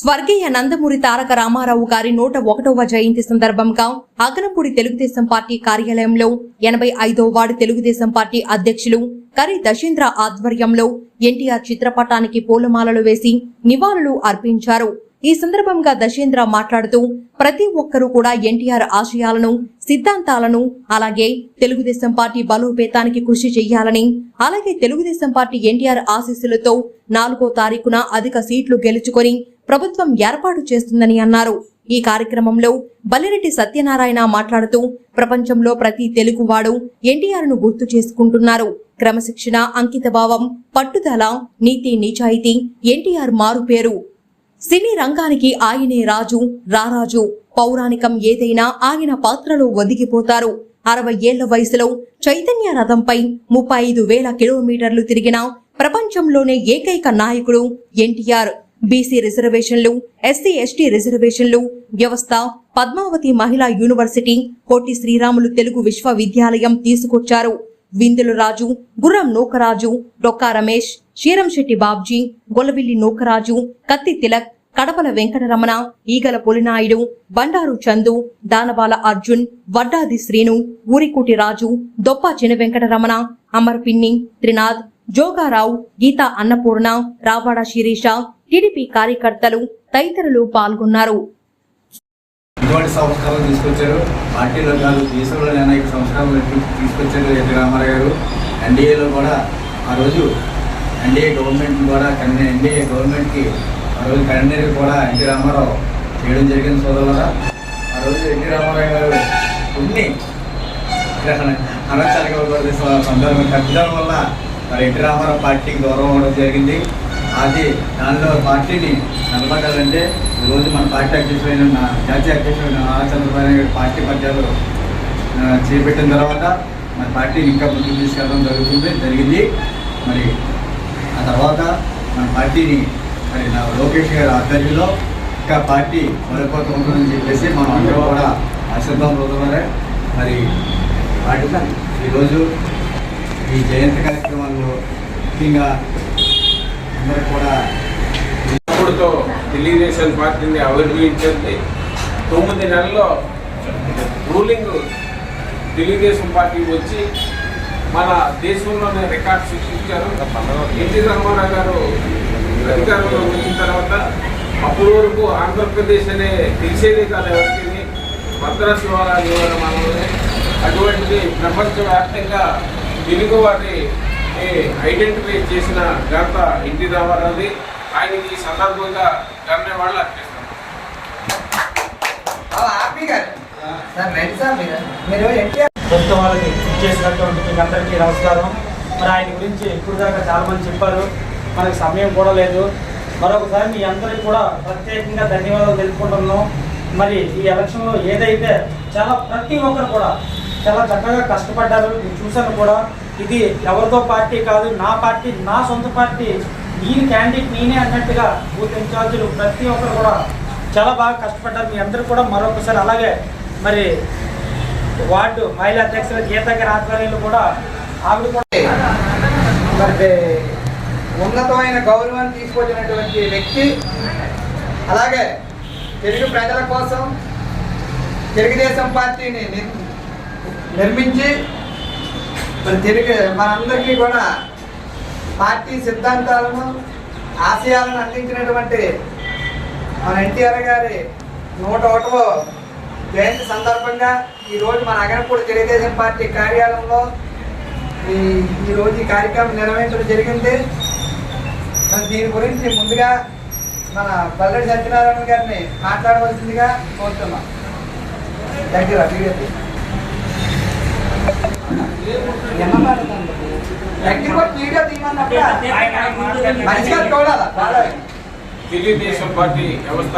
స్వర్గీయ నందమూరి తారక రామారావు గారి నూట ఒకటవ జయంతి సందర్భంగా అగనపూడి తెలుగుదేశం పార్టీ కార్యాలయంలో ఎనభై ఐదో వార్డు తెలుగుదేశం పార్టీ అధ్యక్షులు కరి దశేంద్ర ఆధ్వర్యంలో ఎన్టీఆర్ చిత్రపటానికి పూలమాలలు వేసి నివాళులు అర్పించారు. ఈ సందర్భంగా దశేంద్ర మాట్లాడుతూ ప్రతి ఒక్కరూ కూడా ఎన్టీఆర్ ఆశయాలను సిద్ధాంతాలను అలాగే తెలుగుదేశం పార్టీ బలోపేతానికి కృషి చేయాలని అలాగే తెలుగుదేశం పార్టీ ఎన్టీఆర్ ఆశీస్సులతో నాలుగో తారీఖున అధిక సీట్లు గెలుచుకొని ప్రభుత్వం ఏర్పాటు చేస్తుందని అన్నారు. ఈ కార్యక్రమంలో బల్లిరెడ్డి సత్యనారాయణ మాట్లాడుతూ ప్రపంచంలో ప్రతి తెలుగువాడు ఎన్టీఆర్ను గుర్తు చేసుకుంటున్నారు. క్రమశిక్షణ అంకితభావం పట్టుదల నీతి నిజాయితీ ఎన్టీఆర్ మారు పేరు. సినీ రంగానికి ఆయనే రాజు రారాజు. పౌరాణికం ఏదైనా ఆయన పాత్రలో ఒదిగిపోతారు. అరవై ఏళ్ళ వయసులో చైతన్య రథంపై ముప్పై ఐదు వేల కిలోమీటర్లు తిరిగిన ప్రపంచంలోనే ఏకైక నాయకుడు ఎన్టీఆర్. బీసీ రిజర్వేషన్లు ఎస్సీ ఎస్టీ రిజర్వేషన్లు వ్యవస్థ పద్మావతి మహిళా యూనివర్సిటీ కోటి శ్రీరాములు తెలుగు విశ్వవిద్యాలయం తీసుకొచ్చారు. విందుల రాజు గుర్రం నూకరాజు డొక్కా రమేష్ శీరంశెట్టి బాబ్జీ గొలవిల్లి నూకరాజు కత్తి తిలక్ కడపల వెంకటరమణ ఈగల పులినాయుడు బండారు చందు దానబాల అర్జున్ వడ్డాది శ్రీను ఊరికూటి రాజు దొప్ప చిన వెంకటరమణ అమర్పిన్ని త్రినాథ్ జోగారావు గీతా అన్నపూర్ణ రావాడ శిరీష టీడీపీ కార్యకర్తలు తదితరులు పాల్గొన్నారు. ఎటువంటి సంస్కరణలు తీసుకొచ్చారు. పార్టీలో కాదు దేశంలోనే అనేక సంస్కరణలు తీసుకొచ్చారు ఎన్టీ రామారావు గారు. ఎన్డీఏలో కూడా ఆ రోజు ఎన్డీఏ గవర్నమెంట్ కూడా కన్నీ ఎన్డీఏ గవర్నమెంట్కి ఆ రోజు కన్వీనర్ కూడా ఎన్టీ రామారావు చేయడం జరిగింది సోదరులరా. ఆ రోజు ఎన్టీ రామారావు గారు కొన్ని అనర్చనకూడదు సందర్భం కట్టడం వల్ల మరి ఎన్టీ రామారావు పార్టీకి దూరం అవ్వడం జరిగింది. అది దానిలో పార్టీని నిలబడాలంటే ఈరోజు మన పార్టీ అధ్యక్షులైన జాతీయ అధ్యక్షుడైన నారా చంద్రబాబు నాయుడు పార్టీ పద్యాలు చేపట్టిన తర్వాత మన పార్టీని ఇంకా ముందుకు తీసుకెళ్ళడం జరుగుతుంది జరిగింది. మరి ఆ తర్వాత మన పార్టీని మరి నా లోకేష్ గారి ఆధ్వర్యంలో ఇంకా పార్టీ మరొకత ఉంటుందని చెప్పేసి మనం అందరూ కూడా ఆశీర్వాదం రోజులరే మరి వాటిలో ఈరోజు ఈ జయంతి కార్యక్రమాల్లో ముఖ్యంగా అందరూ కూడా అప్పుడుతో తెలుగుదేశం పార్టీని అవలంబించింది తొమ్మిది నెలల్లో రూలింగ్ తెలుగుదేశం పార్టీ వచ్చి మన దేశంలోనే రికార్డ్ సృష్టించారు. ఎన్టీ రామారావు గారు అధికారంలో వచ్చిన తర్వాత అప్పటి వరకు ఆంధ్రప్రదేశ్ అనే తెలిసేది కాదు ఎవరికి. మద్రాసు మనలోనే అటువంటిది ప్రపంచవ్యాప్తంగా తెలుగు వారి ఐడెంటిఫై చేసిన ఘనత ఎన్టీ రామారావుది ఆయనకి ఈ సందర్భంగా ధన్యవాదాలు అర్పిస్తాం హ్యాపీగా సార్ రండి సార్ మీరు మీరు ఎన్టీఆర్ ప్రభుత్వం వాళ్ళకి చేసినటువంటి మీకు అందరికీ నమస్కారం. మరి ఆయన గురించి ఇప్పుడు దాకా చాలా మంది చెప్పారు. మనకు సమయం కూడా లేదు. మరొకసారి మీ అందరికీ కూడా ప్రత్యేకంగా ధన్యవాదాలు తెలుపుకుంటున్నాం. మరి ఈ ఎలక్షన్లో ఏదైతే చాలా ప్రతి ఒక్కరు కూడా చాలా చక్కగా కష్టపడ్డారు. చూశాను కూడా. ఇది ఎవరితో పార్టీ కాదు నా పార్టీ నా సొంత పార్టీ. నేను క్యాండిడేట్ నేనే అన్నట్టుగా బూత్ ఇన్ఛార్జీలు ప్రతి ఒక్కరు కూడా చాలా బాగా కష్టపడ్డారు. మీ అందరూ కూడా మరొకసారి అలాగే మరి వార్డు మహిళా అధ్యక్షుల గీత గారి ఆధ్వర్యంలో కూడా ఆవిడ కూడా మరి ఉన్నతమైన గౌరవాన్ని తీసుకొచ్చినటువంటి వ్యక్తి అలాగే తెలుగు ప్రజల కోసం తెలుగుదేశం పార్టీని నిర్మించి మరి తెలుగు మనందరికీ కూడా పార్టీ సిద్ధాంతాలను ఆశయాలను అందించినటువంటి మన ఎన్టీఆర్ గారి నూట ఒకటవ జయంతి సందర్భంగా ఈరోజు మన అగనపూడి తెలుగుదేశం పార్టీ కార్యాలయంలో ఈ ఈరోజు ఈ కార్యక్రమం నిర్వహించడం జరిగింది. దీని గురించి ముందుగా మన పల్లెడి సత్యనారాయణ గారిని మాట్లాడవలసిందిగా కోరుతున్నాం. దగ్గర తెలుగుదేశం పార్టీ వ్యవస్థ